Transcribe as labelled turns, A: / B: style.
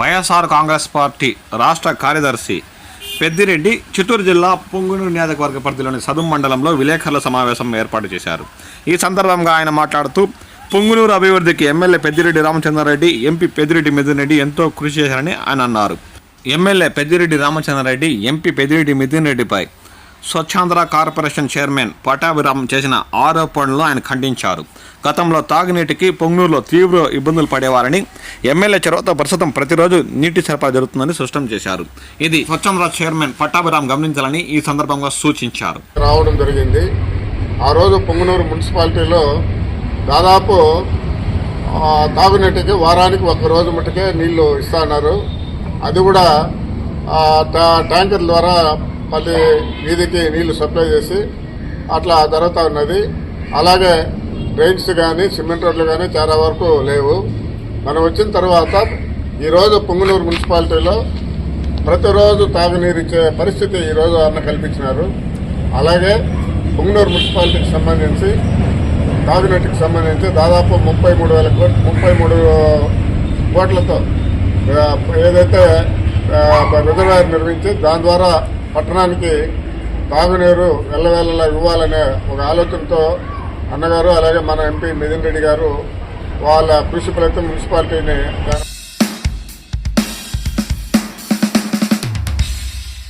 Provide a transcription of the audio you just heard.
A: YSR Congress party రాష్ట్ర కార్యదర్శి పెద్దిరెడ్డి చిత్తూరు జిల్లా పొంగునూరు నియోజకవర్గ పరిధిలోని సదుం మండలంలో విలేకరుల సమావేశం ఏర్పాటు చేశారు. ఈ సందర్భంగా ఆయన మాట్లాడుతూ పొంగునూరు అభివృద్ధికి ఎమ్మెల్యే పెద్దిరెడ్డి రామచంద్రారెడ్డి ఎంపీ పెద్దిరెడ్డి మిథున్రెడ్డి ఎంతో కృషి చేశారని ఆయన అన్నారు. ఎమ్మెల్యే పెద్దిరెడ్డి రామచంద్రారెడ్డి ఎంపీ పెద్దిరెడ్డి మిథున్ రెడ్డిపై స్వచ్ఛాంధ్ర కార్పొరేషన్ చైర్మన్ పటాభిరామ్ చేసిన ఆరోపణలు ఆయన ఖండించారు. గతంలో తాగునీటికి పొంగనూరులో తీవ్ర ఇబ్బందులు పడేవారని ఎమ్మెల్యే చొరవతో ప్రస్తుతం ప్రతిరోజు నీటి సరఫరా జరుగుతుందని స్పష్టం చేశారు. ఇది స్వచ్ఛాంధ్ర చైర్మన్ పటాభిరామ్ గమనించాలని ఈ సందర్భంగా సూచించారు.
B: రావడం జరిగింది. ఆ రోజు పొంగునూరు మున్సిపాలిటీలో దాదాపు తాగునీటికి వారానికి ఒక రోజు మట్టుకే నీళ్ళు ఇస్తున్నారు అది కూడా ట్యాంకర్ ద్వారా ప్రతి వీధికి నీళ్ళు సప్లై చేసి అట్లా జరుగుతూ ఉన్నది. అలాగే డ్రైన్స్ కానీ సిమెంట్ రోడ్లు కానీ చాలా వరకు లేవు. మనం వచ్చిన తర్వాత ఈరోజు పొంగునూరు మున్సిపాలిటీలో ప్రతిరోజు తాగునీరు ఇచ్చే పరిస్థితి ఈరోజు అన్న కల్పించినారు. అలాగే పొంగనూరు మున్సిపాలిటీకి సంబంధించి తాగునీటికి సంబంధించి దాదాపు ముప్పై మూడు వేల కోట్ ముప్పై మూడు కోట్లతో ఏదైతే రిజర్వాయర్ నిర్మించి దాని ద్వారా పట్టణానికి తాగునీరు వెళ్ళవేళలా ఇవ్వాలనే ఒక ఆలోచనతో అన్నగారు అలాగే మన ఎంపీ మిథున్ రెడ్డి గారు వాళ్ళ కృషి ఫలితం మున్సిపాలిటీని